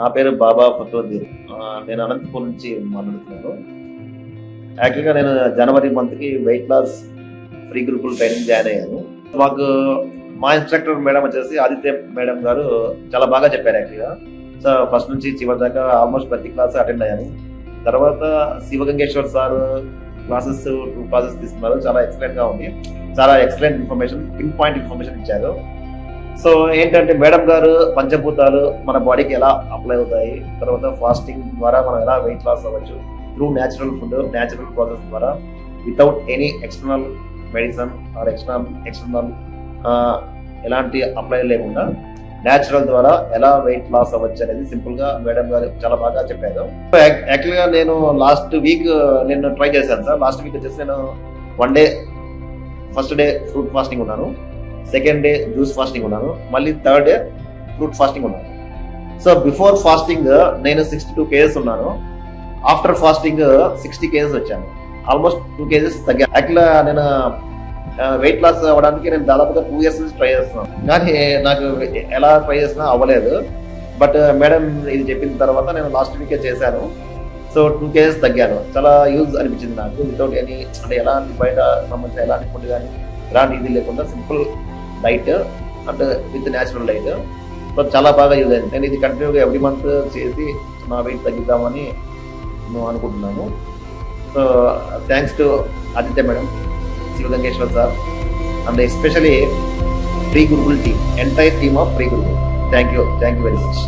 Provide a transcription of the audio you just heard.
నా పేరు బాబా ఫతోద్దీన్ నేను అనంతపూర్ నుంచి మాట్లాడుతున్నాను. యాక్చువల్గా నేను జనవరి మంత్కి వెయిట్ లాస్ ఫ్రీ గ్రూపులు ట్రైనింగ్ జాయిన్ అయ్యాను. మాకు మా ఇన్స్ట్రక్టర్ మేడం వచ్చేసి ఆదిత్య మేడం గారు చాలా బాగా చెప్పారు యాక్చువల్గా సో ఫస్ట్ నుంచి చివరి దాకా ఆల్మోస్ట్ ప్రతి క్లాస్ అటెండ్ అయ్యాను. తర్వాత Sivagangeshwar sir classes two classes తీసుకున్నారు. చాలా ఎక్సలెంట్గా ఉంది. చాలా excellent information pin point information ఇచ్చారు. సో ఏంటంటే మేడం గారు పంచభూతాలు మన బాడీకి ఎలా అప్లై అవుతాయి తర్వాత ఫాస్టింగ్ ద్వారా మనం ఎలా వెయిట్ లాస్ అవ్వచ్చు through natural food natural process ద్వారా without any external medicine or external external ఎలాంటి అప్లై లేకుండా న్యాచురల్ ద్వారా ఎలా వెయిట్ లాస్ అవ్వచ్చు అనేది సింపుల్గా మేడం గారు చాలా బాగా చెప్పారు. యాక్చువల్గా నేను లాస్ట్ వీక్ నేను ట్రై చేశాను సార్. లాస్ట్ వీక్ వచ్చేసి నేను one day first day fruit fasting ఉన్నాను. సెకండ్ డే జ్యూస్ ఫాస్టింగ్ ఉన్నాను. మళ్ళీ థర్డ్ డే ఫ్రూట్ ఫాస్టింగ్ ఉన్నాను. సో బిఫోర్ ఫాస్టింగ్ నేను సిక్స్టీ టూ కేజెస్ ఉన్నాను. ఆఫ్టర్ ఫాస్టింగ్ సిక్స్టీ కేజెస్ వచ్చాను. ఆల్మోస్ట్ టూ కేజెస్ తగ్గా. యాక్చువల్గా నేను వెయిట్ లాస్ అవ్వడానికి నేను దాదాపుగా టూ ఇయర్స్ నుంచి ట్రై చేస్తున్నాను. కానీ నాకు ఎలా ట్రై చేసినా అవ్వలేదు. బట్ మేడం ఇది చెప్పిన తర్వాత నేను లాస్ట్ వీకే చేశాను. సో టూ కేజెస్ తగ్గాను. చాలా యూజ్ అనిపించింది నాకు. వితౌట్ ఎనీ అంటే ఎలాంటి బయట సంబంధించిన ఎలాంటి ఫుడ్ కానీ ఎలాంటి ఇది లేకుండా సింపుల్ లైట్ అంటే విత్ న్యాచురల్ లైట్ సో చాలా బాగా యూజ్ అయింది నేను ఇది కంటిన్యూగా ఎవ్రీ మంత్ చేసి నా వెయిట్ తగ్గిద్దామని మేము అనుకుంటున్నాము. So thanks to Aditya madam Sivagangeshwar sir and especially free Gurukul team entire team of free Gurukul thank you thank you very much